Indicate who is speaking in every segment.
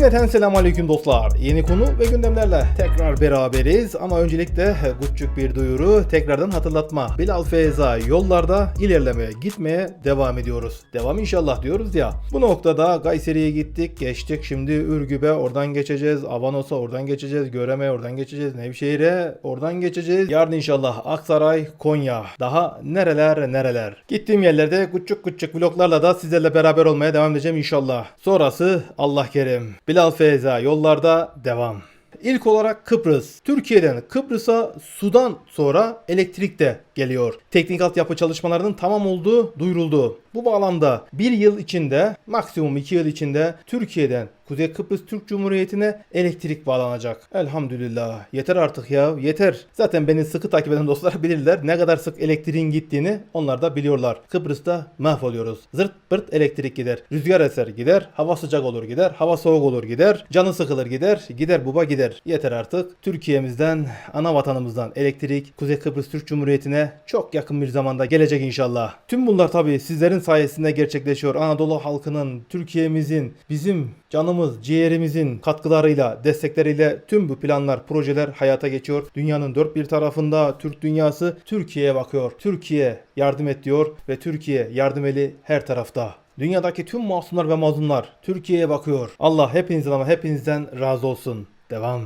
Speaker 1: Cümleten selamünaleyküm dostlar. Yeni konu ve gündemlerle tekrar beraberiz ama öncelikle küçük bir duyuru, tekrardan hatırlatma. Bilal Feyza yollarda ilerlemeye, gitmeye devam ediyoruz. Devam inşallah diyoruz ya. Bu noktada Kayseri'ye gittik, geçtik. Şimdi Ürgüp'e oradan geçeceğiz. Avanos'a oradan geçeceğiz. Göreme'ye oradan geçeceğiz. Nevşehir'e oradan geçeceğiz. Yarın inşallah Aksaray, Konya. Daha nereler nereler. Gittiğim yerlerde küçük küçük vloglarla da sizlerle beraber olmaya devam edeceğim inşallah. Sonrası Allah kerim. Bilal Feyza yollarda devam. İlk olarak Kıbrıs. Türkiye'den Kıbrıs'a sudan sonra elektrik de geliyor. Teknik altyapı çalışmalarının tamam olduğu duyuruldu. Bu bağlamda bir yıl içinde maksimum iki yıl içinde Türkiye'den Kuzey Kıbrıs Türk Cumhuriyeti'ne elektrik bağlanacak. Elhamdülillah. Yeter artık ya. Yeter. Zaten beni sıkı takip eden dostlar bilirler. Ne kadar sık elektriğin gittiğini onlar da biliyorlar. Kıbrıs'ta mahvoluyoruz. Zırt pırt elektrik gider. Rüzgar eser gider. Hava sıcak olur gider. Hava soğuk olur gider. Canı sıkılır gider. Gider baba gider. Yeter artık. Türkiye'mizden, ana vatanımızdan elektrik Kuzey Kıbrıs Türk Cumhuriyeti'ne çok yakın bir zamanda gelecek inşallah. Tüm bunlar tabii sizlerin sayesinde gerçekleşiyor. Anadolu halkının, Türkiye'mizin, bizim canımız, ciğerimizin katkılarıyla, destekleriyle tüm bu planlar, projeler hayata geçiyor. Dünyanın dört bir tarafında Türk dünyası Türkiye'ye bakıyor. Türkiye yardım et diyor ve Türkiye yardım eli her tarafta. Dünyadaki tüm masumlar ve mazlumlar Türkiye'ye bakıyor. Allah hepinizden ama hepinizden razı olsun. Devam.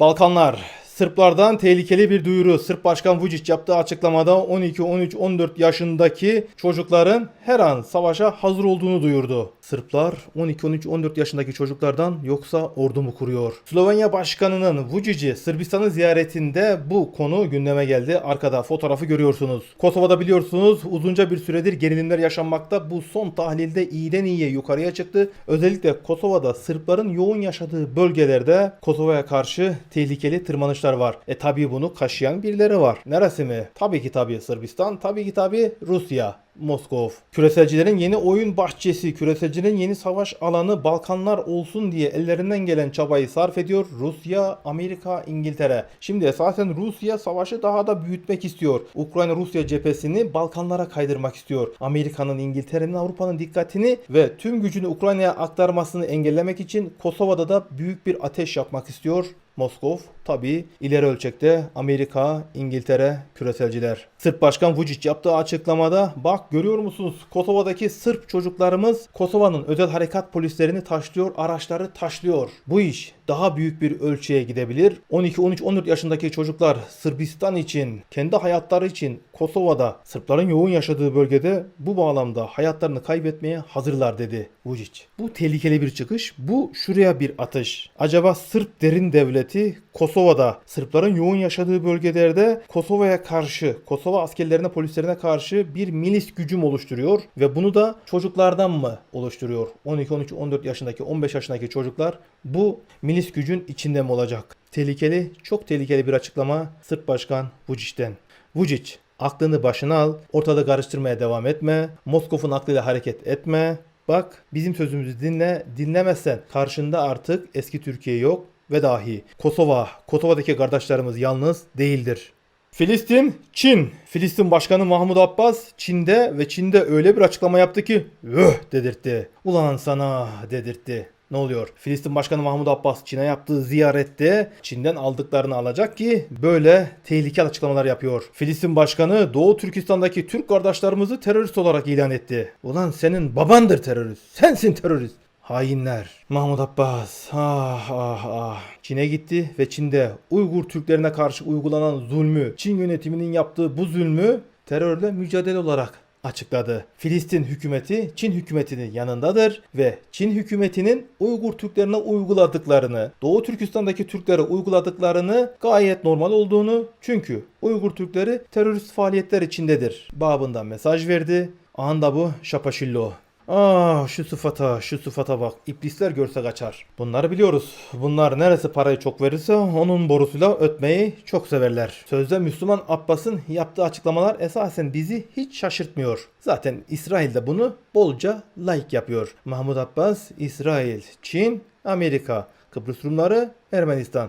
Speaker 1: Balkanlar. Sırplardan tehlikeli bir duyuru. Sırp Başkan Vučić yaptığı açıklamada 12, 13, 14 yaşındaki çocukların her an savaşa hazır olduğunu duyurdu. Sırplar 12, 13, 14 yaşındaki çocuklardan yoksa ordu mu kuruyor? Slovenya Başkanı'nın Vučić'i Sırbistan'ı ziyaretinde bu konu gündeme geldi. Arkada fotoğrafı görüyorsunuz. Kosova'da biliyorsunuz uzunca bir süredir gerilimler yaşanmakta. Bu son tahlilde iyiden iyiye yukarıya çıktı. Özellikle Kosova'da Sırpların yoğun yaşadığı bölgelerde Kosova'ya karşı tehlikeli tırmanışlar var. E tabi bunu kaşıyan birileri var. Neresi mi? Tabii ki tabii Sırbistan. Tabii ki tabii Rusya. Moskov. Küreselcilerin yeni oyun bahçesi, küreselcilerin yeni savaş alanı Balkanlar olsun diye ellerinden gelen çabayı sarf ediyor Rusya, Amerika, İngiltere. Şimdi esasen Rusya savaşı daha da büyütmek istiyor. Ukrayna-Rusya cephesini Balkanlara kaydırmak istiyor. Amerika'nın, İngiltere'nin, Avrupa'nın dikkatini ve tüm gücünü Ukrayna'ya aktarmasını engellemek için Kosova'da da büyük bir ateş yapmak istiyor. Moskov tabi ileri ölçekte Amerika, İngiltere, küreselciler. Sırp Başkan Vučić yaptığı açıklamada bak görüyor musunuz Kosova'daki Sırp çocuklarımız Kosova'nın özel harekat polislerini taşlıyor, araçları taşlıyor. Bu iş daha büyük bir ölçüye gidebilir. 12, 13, 14 yaşındaki çocuklar Sırbistan için, kendi hayatları için Kosova'da Sırpların yoğun yaşadığı bölgede bu bağlamda hayatlarını kaybetmeye hazırlar dedi Vučić. Bu tehlikeli bir çıkış. Bu şuraya bir atış. Acaba Sırp derin devleti Kosova'da Sırpların yoğun yaşadığı bölgelerde Kosova'ya karşı, Kosova askerlerine, polislerine karşı bir milis gücüm oluşturuyor ve bunu da çocuklardan mı oluşturuyor? 12, 13, 14 yaşındaki, 15 yaşındaki çocuklar bu milis gücün içinde mi olacak? Tehlikeli, çok tehlikeli bir açıklama Sırp Başkan Vučić'ten. Vučić aklını başına al, ortalığı karıştırmaya devam etme, Moskov'un aklıyla hareket etme. Bak bizim sözümüzü dinle, dinlemezsen karşında artık eski Türkiye yok ve dahi Kosova, Kosova'daki kardeşlerimiz yalnız değildir. Filistin, Çin. Filistin Başkanı Mahmut Abbas Çin'de ve Çin'de öyle bir açıklama yaptı ki öh dedirtti. Ulan sana dedirtti. Ne oluyor? Filistin Başkanı Mahmut Abbas Çin'e yaptığı ziyarette Çin'den aldıklarını alacak ki böyle tehlikeli açıklamalar yapıyor. Filistin Başkanı Doğu Türkistan'daki Türk kardeşlerimizi terörist olarak ilan etti. Ulan senin babandır terörist. Sensin terörist. Hainler. Mahmut Abbas. Ah ah ah. Çin'e gitti ve Çin'de Uygur Türklerine karşı uygulanan zulmü, Çin yönetiminin yaptığı bu zulmü terörle mücadele olarak açıkladı. Filistin hükümeti Çin hükümetinin yanındadır ve Çin hükümetinin Uygur Türklerine uyguladıklarını, Doğu Türkistan'daki Türklere uyguladıklarını gayet normal olduğunu çünkü Uygur Türkleri terörist faaliyetler içindedir. Babından mesaj verdi. Anda bu şapaşillo. Ah şu sıfata, şu sıfata bak. İblisler görse kaçar. Bunları biliyoruz. Bunlar neresi parayı çok verirse onun borusuyla ötmeyi çok severler. Sözde Müslüman Abbas'ın yaptığı açıklamalar esasen bizi hiç şaşırtmıyor. Zaten İsrail de bunu bolca like yapıyor. Mahmut Abbas, İsrail, Çin, Amerika, Kıbrıs Rumları, Ermenistan.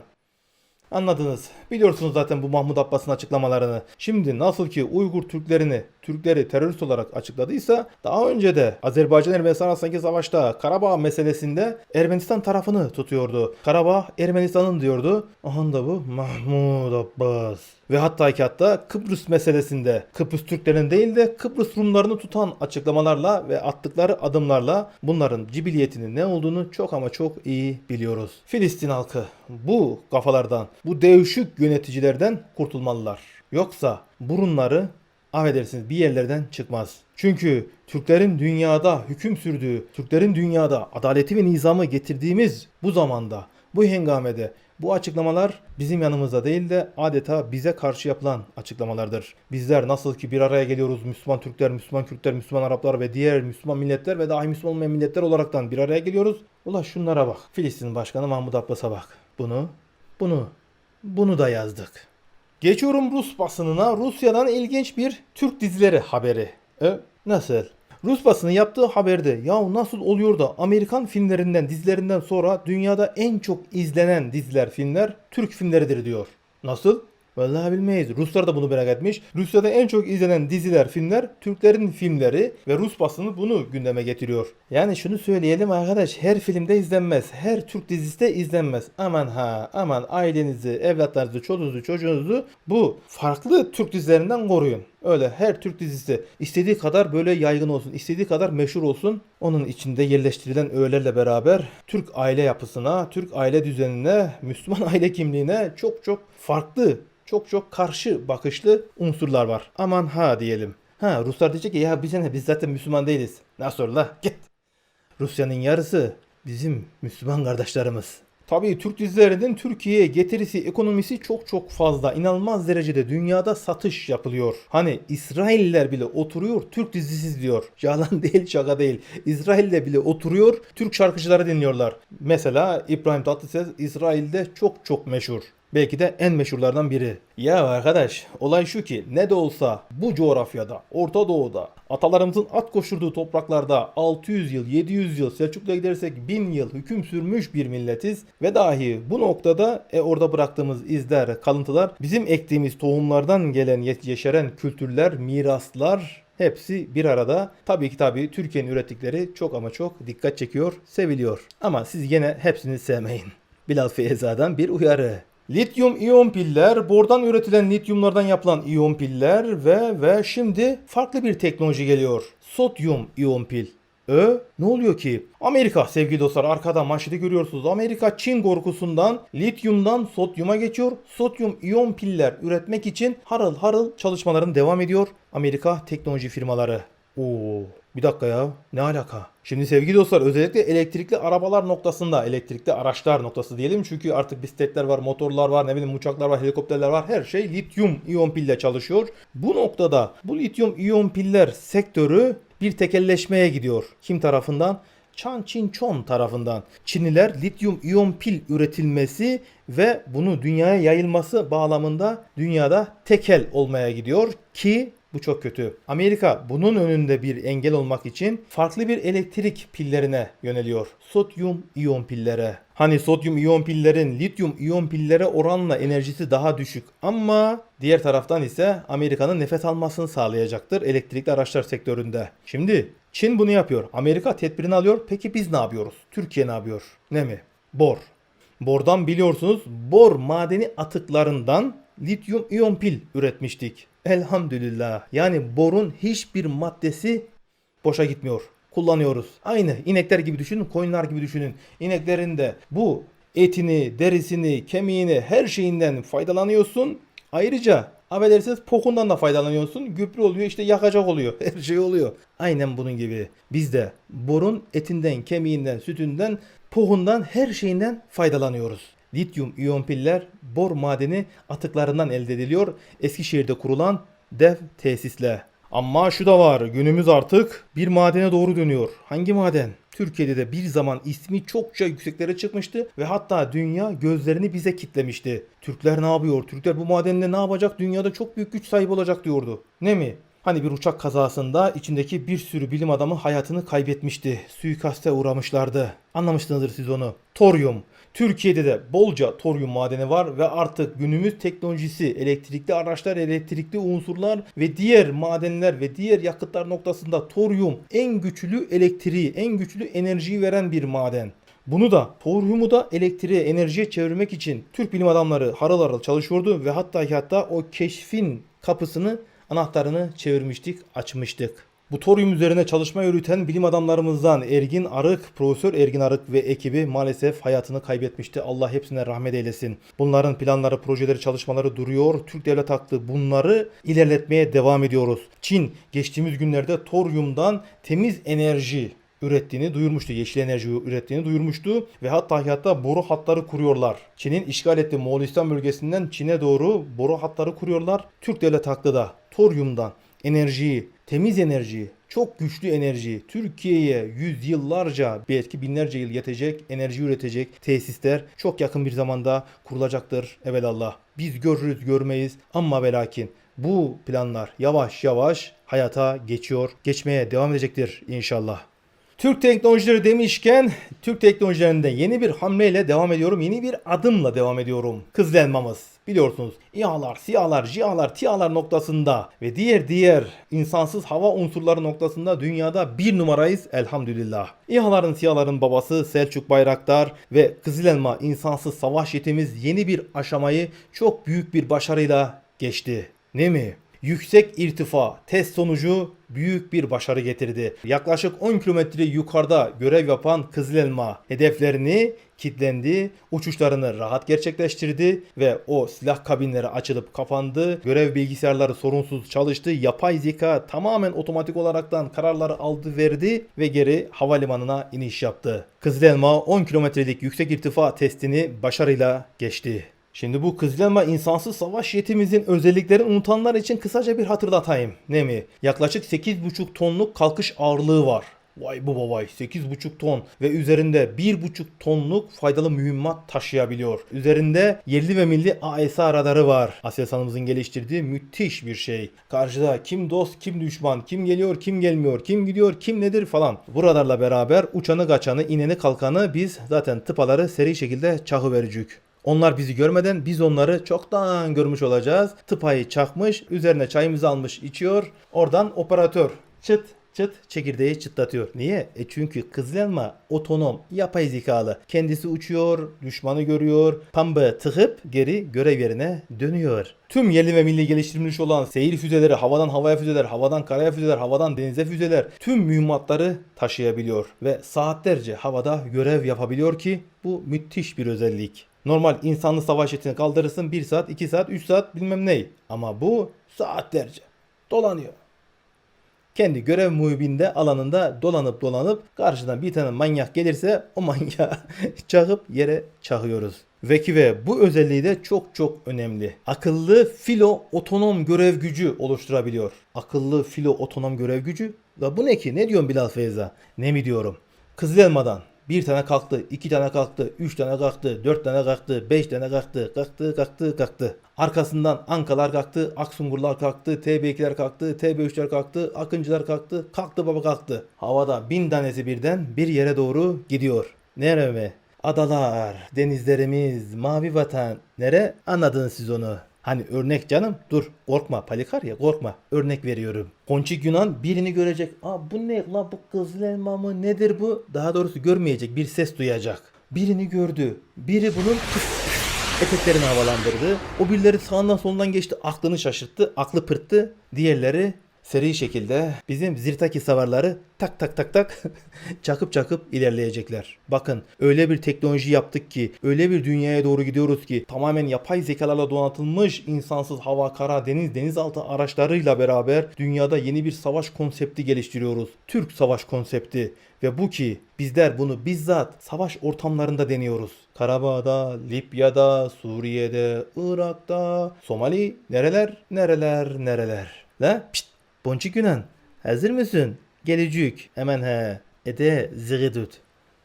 Speaker 1: Anladınız. Biliyorsunuz zaten bu Mahmut Abbas'ın açıklamalarını. Şimdi nasıl ki Uygur Türklerini Türkleri terörist olarak açıkladıysa daha önce de Azerbaycan Ermenistan arasındaki savaşta Karabağ meselesinde Ermenistan tarafını tutuyordu. Karabağ Ermenistan'ın diyordu. Aha da bu Mahmud Abbas. Ve hatta ki hatta Kıbrıs meselesinde Kıbrıs Türklerin değil de Kıbrıs Rumlarını tutan açıklamalarla ve attıkları adımlarla bunların cibiliyetinin ne olduğunu çok ama çok iyi biliyoruz. Filistin halkı bu kafalardan, bu devşik yöneticilerden kurtulmalılar. Yoksa burunları affedersiniz bir yerlerden çıkmaz. Çünkü Türklerin dünyada hüküm sürdüğü, Türklerin dünyada adaleti ve nizamı getirdiğimiz bu zamanda, bu hengamede bu açıklamalar bizim yanımızda değil de adeta bize karşı yapılan açıklamalardır. Bizler nasıl ki bir araya geliyoruz Müslüman Türkler, Müslüman Kürtler, Müslüman Araplar ve diğer Müslüman milletler ve dahi Müslüman olmayan milletler olaraktan bir araya geliyoruz. Ula şunlara bak. Filistin Başkanı Mahmut Abbas'a bak. Bunu, bunu, bunu da yazdık. Geçiyorum Rus basınına. Rusya'dan ilginç bir Türk dizileri haberi. E, nasıl? Rus basını yaptığı haberde ya nasıl oluyor da Amerikan filmlerinden dizilerinden sonra dünyada en çok izlenen diziler filmler Türk filmleridir diyor. Nasıl? Vallahi bilmeyiz. Ruslar da bunu merak etmiş. Rusya'da en çok izlenen diziler, filmler Türklerin filmleri ve Rus basını bunu gündeme getiriyor. Yani şunu söyleyelim arkadaş her filmde izlenmez. Her Türk dizisi de izlenmez. Aman ha aman ailenizi, evlatlarınızı, çoluğunuzu, çocuğunuzu bu farklı Türk dizilerinden koruyun. Öyle her Türk dizisi istediği kadar böyle yaygın olsun, istediği kadar meşhur olsun. Onun içinde yerleştirilen öğelerle beraber Türk aile yapısına, Türk aile düzenine, Müslüman aile kimliğine çok çok farklı çok çok karşı bakışlı unsurlar var. Aman ha diyelim. Ha Ruslar diyecek ki ya biz biz zaten Müslüman değiliz. Nasıl la git. Rusya'nın yarısı bizim Müslüman kardeşlerimiz. Tabii Türk dizilerinin Türkiye'ye getirisi ekonomisi çok çok fazla. İnanılmaz derecede dünyada satış yapılıyor. Hani İsrailler bile oturuyor Türk dizisi diyor. Yalan değil şaka değil. İsrail'de bile oturuyor Türk şarkıcıları dinliyorlar. Mesela İbrahim Tatlıses İsrail'de çok çok meşhur. Belki de en meşhurlardan biri. Ya arkadaş olay şu ki ne de olsa bu coğrafyada Orta Doğu'da atalarımızın at koşturduğu topraklarda 600 yıl 700 yıl Selçuklu'ya gidersek 1000 yıl hüküm sürmüş bir milletiz ve dahi bu noktada e, orada bıraktığımız izler kalıntılar bizim ektiğimiz tohumlardan gelen ye- yeşeren kültürler miraslar Hepsi bir arada. Tabii ki tabii Türkiye'nin ürettikleri çok ama çok dikkat çekiyor, seviliyor. Ama siz yine hepsini sevmeyin. Bilal Feyza'dan bir uyarı. Lityum iyon piller, bordan üretilen lityumlardan yapılan iyon piller ve ve şimdi farklı bir teknoloji geliyor. Sodyum iyon pil. Ö ne oluyor ki? Amerika sevgili dostlar arkada manşeti görüyorsunuz. Amerika Çin korkusundan lityumdan sodyuma geçiyor. Sodyum iyon piller üretmek için harıl harıl çalışmaların devam ediyor. Amerika teknoloji firmaları. Oo, bir dakika ya. Ne alaka? Şimdi sevgili dostlar özellikle elektrikli arabalar noktasında, elektrikli araçlar noktası diyelim. Çünkü artık bisikletler var, motorlar var, ne bileyim uçaklar var, helikopterler var. Her şey lityum iyon pille çalışıyor. Bu noktada bu lityum iyon piller sektörü bir tekelleşmeye gidiyor. Kim tarafından? Chan Chin Chon tarafından. Çinliler lityum iyon pil üretilmesi ve bunu dünyaya yayılması bağlamında dünyada tekel olmaya gidiyor ki bu çok kötü. Amerika bunun önünde bir engel olmak için farklı bir elektrik pillerine yöneliyor. Sodyum iyon pillere. Hani sodyum iyon pillerin lityum iyon pillere oranla enerjisi daha düşük ama diğer taraftan ise Amerika'nın nefes almasını sağlayacaktır elektrikli araçlar sektöründe. Şimdi Çin bunu yapıyor. Amerika tedbirini alıyor. Peki biz ne yapıyoruz? Türkiye ne yapıyor? Ne mi? Bor. Bordan biliyorsunuz bor madeni atıklarından lityum iyon pil üretmiştik. Elhamdülillah. Yani borun hiçbir maddesi boşa gitmiyor. Kullanıyoruz. Aynı inekler gibi düşünün, koyunlar gibi düşünün. İneklerin de bu etini, derisini, kemiğini, her şeyinden faydalanıyorsun. Ayrıca affedersiniz pokundan da faydalanıyorsun. Gübre oluyor işte yakacak oluyor. Her şey oluyor. Aynen bunun gibi. Biz de borun etinden, kemiğinden, sütünden, pohundan her şeyinden faydalanıyoruz. Lityum iyon piller bor madeni atıklarından elde ediliyor. Eskişehir'de kurulan dev tesisle. Ama şu da var günümüz artık bir madene doğru dönüyor. Hangi maden? Türkiye'de de bir zaman ismi çokça yükseklere çıkmıştı ve hatta dünya gözlerini bize kitlemişti. Türkler ne yapıyor? Türkler bu madenle ne yapacak? Dünyada çok büyük güç sahibi olacak diyordu. Ne mi? Hani bir uçak kazasında içindeki bir sürü bilim adamı hayatını kaybetmişti. Suikaste uğramışlardı. Anlamışsınızdır siz onu. Toryum. Türkiye'de de bolca toryum madeni var ve artık günümüz teknolojisi, elektrikli araçlar, elektrikli unsurlar ve diğer madenler ve diğer yakıtlar noktasında toryum en güçlü elektriği, en güçlü enerjiyi veren bir maden. Bunu da toryumu da elektriğe, enerjiye çevirmek için Türk bilim adamları harıl harıl çalışıyordu ve hatta hatta o keşfin kapısını, anahtarını çevirmiştik, açmıştık. Bu toryum üzerine çalışma yürüten bilim adamlarımızdan Ergin Arık, Profesör Ergin Arık ve ekibi maalesef hayatını kaybetmişti. Allah hepsine rahmet eylesin. Bunların planları, projeleri, çalışmaları duruyor. Türk Devlet Aklı bunları ilerletmeye devam ediyoruz. Çin geçtiğimiz günlerde toryumdan temiz enerji ürettiğini duyurmuştu. Yeşil enerji ürettiğini duyurmuştu ve hatta hatta boru hatları kuruyorlar. Çin'in işgal ettiği Moğolistan bölgesinden Çin'e doğru boru hatları kuruyorlar. Türk Devlet Aklı da toryumdan enerjiyi, temiz enerjiyi, çok güçlü enerjiyi Türkiye'ye yüzyıllarca belki binlerce yıl yetecek enerji üretecek tesisler çok yakın bir zamanda kurulacaktır evelallah. Biz görürüz görmeyiz ama ve lakin bu planlar yavaş yavaş hayata geçiyor, geçmeye devam edecektir inşallah. Türk teknolojileri demişken Türk teknolojilerinde yeni bir hamleyle devam ediyorum. Yeni bir adımla devam ediyorum. Kızıl elmamız. Biliyorsunuz İHA'lar, SİHA'lar, JİHA'lar, TİHA'lar noktasında ve diğer diğer insansız hava unsurları noktasında dünyada bir numarayız elhamdülillah. İHA'ların, SİHA'ların babası Selçuk Bayraktar ve Kızıl Elma insansız savaş jetimiz yeni bir aşamayı çok büyük bir başarıyla geçti. Ne mi? Yüksek irtifa test sonucu büyük bir başarı getirdi. Yaklaşık 10 kilometre yukarıda görev yapan Kızıl Elma hedeflerini kitlendi, uçuşlarını rahat gerçekleştirdi ve o silah kabinleri açılıp kapandı. Görev bilgisayarları sorunsuz çalıştı. Yapay zeka tamamen otomatik olaraktan kararları aldı verdi ve geri havalimanına iniş yaptı. Kızıl Elma 10 kilometrelik yüksek irtifa testini başarıyla geçti. Şimdi bu Kızılelma insansız savaş jetimizin özelliklerini unutanlar için kısaca bir hatırlatayım. Ne mi? Yaklaşık 8,5 tonluk kalkış ağırlığı var. Vay baba vay 8,5 ton ve üzerinde 1,5 tonluk faydalı mühimmat taşıyabiliyor. Üzerinde yerli ve milli AESA radarı var. Aselsan'ımızın geliştirdiği müthiş bir şey. Karşıda kim dost kim düşman, kim geliyor kim gelmiyor, kim gidiyor kim nedir falan. Bu radarla beraber uçanı kaçanı, ineni kalkanı biz zaten tıpaları seri şekilde çakı vericük. Onlar bizi görmeden biz onları çoktan görmüş olacağız. Tıpayı çakmış, üzerine çayımızı almış içiyor. Oradan operatör çıt çıt çekirdeği çıtlatıyor. Niye? E çünkü Kızıl Elma otonom, yapay zekalı. Kendisi uçuyor, düşmanı görüyor, pambı tıkıp geri görev yerine dönüyor. Tüm yerli ve milli geliştirilmiş olan seyir füzeleri, havadan havaya füzeler, havadan karaya füzeler, havadan denize füzeler tüm mühimmatları taşıyabiliyor ve saatlerce havada görev yapabiliyor ki bu müthiş bir özellik. Normal insanlı savaş jetini kaldırırsın 1 saat, 2 saat, 3 saat bilmem ney. Ama bu saatlerce dolanıyor. Kendi görev muhibinde alanında dolanıp dolanıp karşıdan bir tane manyak gelirse o manyağı çakıp yere çakıyoruz. Veki ve bu özelliği de çok çok önemli. Akıllı filo otonom görev gücü oluşturabiliyor. Akıllı filo otonom görev gücü. La bu ne ki? Ne diyorsun Bilal Feyza? Ne mi diyorum? Kızıl Elma'dan bir tane kalktı, iki tane kalktı, üç tane kalktı, dört tane kalktı, beş tane kalktı, kalktı, kalktı, kalktı. Arkasından Ankalar kalktı, Aksungurlar kalktı, TB2'ler kalktı, TB3'ler kalktı, Akıncılar kalktı, kalktı baba kalktı. Havada bin tanesi birden bir yere doğru gidiyor. Nere mi? Adalar, denizlerimiz, mavi vatan. Nere? Anladınız siz onu. Hani örnek canım dur korkma palikar ya korkma örnek veriyorum. Ponçik Yunan birini görecek. Aa bu ne la bu kızıl elma mı nedir bu? Daha doğrusu görmeyecek bir ses duyacak. Birini gördü. Biri bunun eteklerini havalandırdı. O birileri sağından solundan geçti. Aklını şaşırttı. Aklı pırttı. Diğerleri seri şekilde bizim Zirtaki savarları tak tak tak tak çakıp çakıp ilerleyecekler. Bakın öyle bir teknoloji yaptık ki öyle bir dünyaya doğru gidiyoruz ki tamamen yapay zekalarla donatılmış insansız hava, kara, deniz, denizaltı araçlarıyla beraber dünyada yeni bir savaş konsepti geliştiriyoruz. Türk savaş konsepti ve bu ki bizler bunu bizzat savaş ortamlarında deniyoruz. Karabağ'da, Libya'da, Suriye'de, Irak'ta, Somali, nereler, nereler, nereler. La pişt Ponçik Yunan hazır mısın? Gelecek. Hemen he. Ede zıgıdut.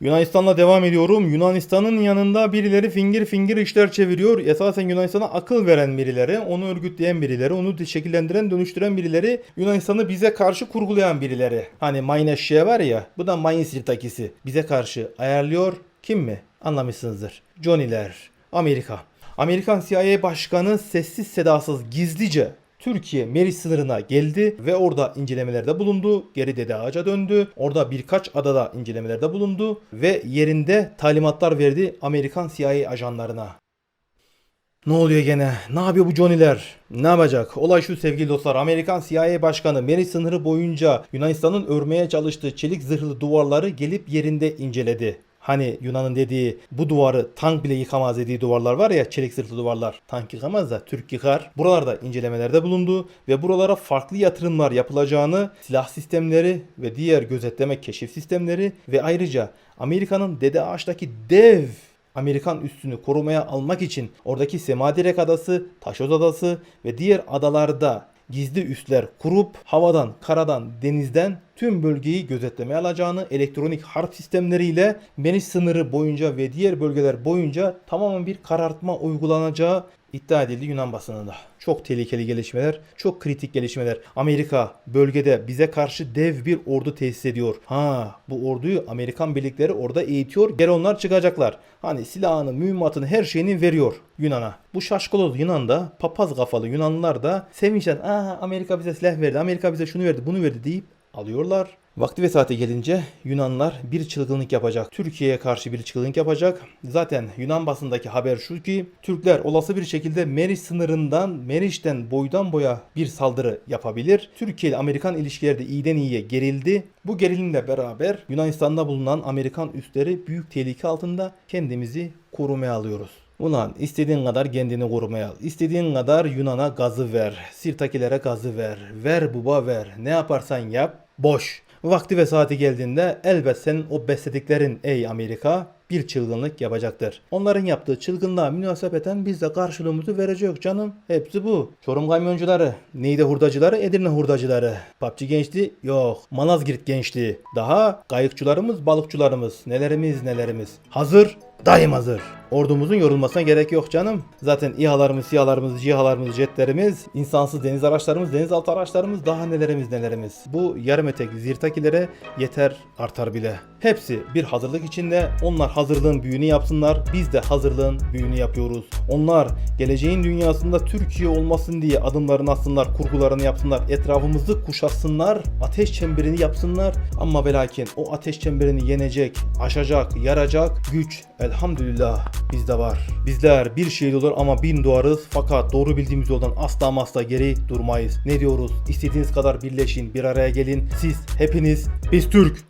Speaker 1: Yunanistan'la devam ediyorum. Yunanistan'ın yanında birileri fingir fingir işler çeviriyor. Esasen Yunanistan'a akıl veren birileri, onu örgütleyen birileri, onu şekillendiren, dönüştüren birileri, Yunanistan'ı bize karşı kurgulayan birileri. Hani Mayneşşe var ya, bu da Mayın sirtakisi. Bize karşı ayarlıyor. Kim mi? Anlamışsınızdır. Johnny'ler, Amerika. Amerikan CIA Başkanı sessiz sedasız gizlice Türkiye Meriç sınırına geldi ve orada incelemelerde bulundu. Geri Dede Ağaç'a döndü. Orada birkaç adada incelemelerde bulundu ve yerinde talimatlar verdi Amerikan CIA ajanlarına. Ne oluyor gene? Ne yapıyor bu Johnny'ler? Ne yapacak? Olay şu sevgili dostlar. Amerikan CIA Başkanı Meriç sınırı boyunca Yunanistan'ın örmeye çalıştığı çelik zırhlı duvarları gelip yerinde inceledi. Hani Yunan'ın dediği bu duvarı tank bile yıkamaz dediği duvarlar var ya çelik zırhlı duvarlar. Tank yıkamaz da Türk yıkar. Buralarda incelemelerde bulundu ve buralara farklı yatırımlar yapılacağını, silah sistemleri ve diğer gözetleme keşif sistemleri ve ayrıca Amerika'nın Dede Ağaç'taki dev Amerikan üssünü korumaya almak için oradaki Semadirek Adası, Taşoz Adası ve diğer adalarda gizli üsler kurup havadan, karadan, denizden tüm bölgeyi gözetlemeye alacağını elektronik harp sistemleriyle Meriç sınırı boyunca ve diğer bölgeler boyunca tamamen bir karartma uygulanacağı iddia edildi Yunan basınında. Çok tehlikeli gelişmeler, çok kritik gelişmeler. Amerika bölgede bize karşı dev bir ordu tesis ediyor. Ha bu orduyu Amerikan birlikleri orada eğitiyor. Geri onlar çıkacaklar. Hani silahını, mühimmatını, her şeyini veriyor Yunan'a. Bu şaşkaloz Yunan'da, papaz kafalı Yunanlılar da sevinçten Aa, Amerika bize silah verdi, Amerika bize şunu verdi, bunu verdi deyip alıyorlar. Vakti ve saati gelince Yunanlar bir çılgınlık yapacak. Türkiye'ye karşı bir çılgınlık yapacak. Zaten Yunan basındaki haber şu ki Türkler olası bir şekilde Meriç sınırından, Meriç'ten boydan boya bir saldırı yapabilir. Türkiye ile Amerikan ilişkileri de iyiden iyiye gerildi. Bu gerilimle beraber Yunanistan'da bulunan Amerikan üsleri büyük tehlike altında kendimizi korumaya alıyoruz. Ulan istediğin kadar kendini korumaya al. İstediğin kadar Yunan'a gazı ver. Sirtakilere gazı ver. Ver baba ver. Ne yaparsan yap. Boş. Vakti ve saati geldiğinde elbet senin o beslediklerin ey Amerika bir çılgınlık yapacaktır. Onların yaptığı çılgınlığa münasebeten biz de karşılığımızı verecek canım. Hepsi bu. Çorum kamyoncuları, Niğde hurdacıları, Edirne hurdacıları. PUBG gençliği yok. Malazgirt gençliği. Daha kayıkçılarımız, balıkçılarımız. Nelerimiz nelerimiz. Hazır, daim hazır. Ordumuzun yorulmasına gerek yok canım. Zaten İHA'larımız, SİHA'larımız, CİHA'larımız, jetlerimiz, insansız deniz araçlarımız, denizaltı araçlarımız, daha nelerimiz nelerimiz. Bu yarım etek zirtakilere yeter artar bile. Hepsi bir hazırlık içinde. Onlar hazırlığın büyüğünü yapsınlar. Biz de hazırlığın büyüğünü yapıyoruz. Onlar geleceğin dünyasında Türkiye olmasın diye adımlarını atsınlar, kurgularını yapsınlar. Etrafımızı kuşatsınlar. Ateş çemberini yapsınlar. Ama ve lakin o ateş çemberini yenecek, aşacak, yaracak güç elhamdülillah bizde var. Bizler bir şey olur ama bin doğarız fakat doğru bildiğimiz yoldan asla asla geri durmayız. Ne diyoruz? İstediğiniz kadar birleşin, bir araya gelin. Siz hepiniz biz Türk.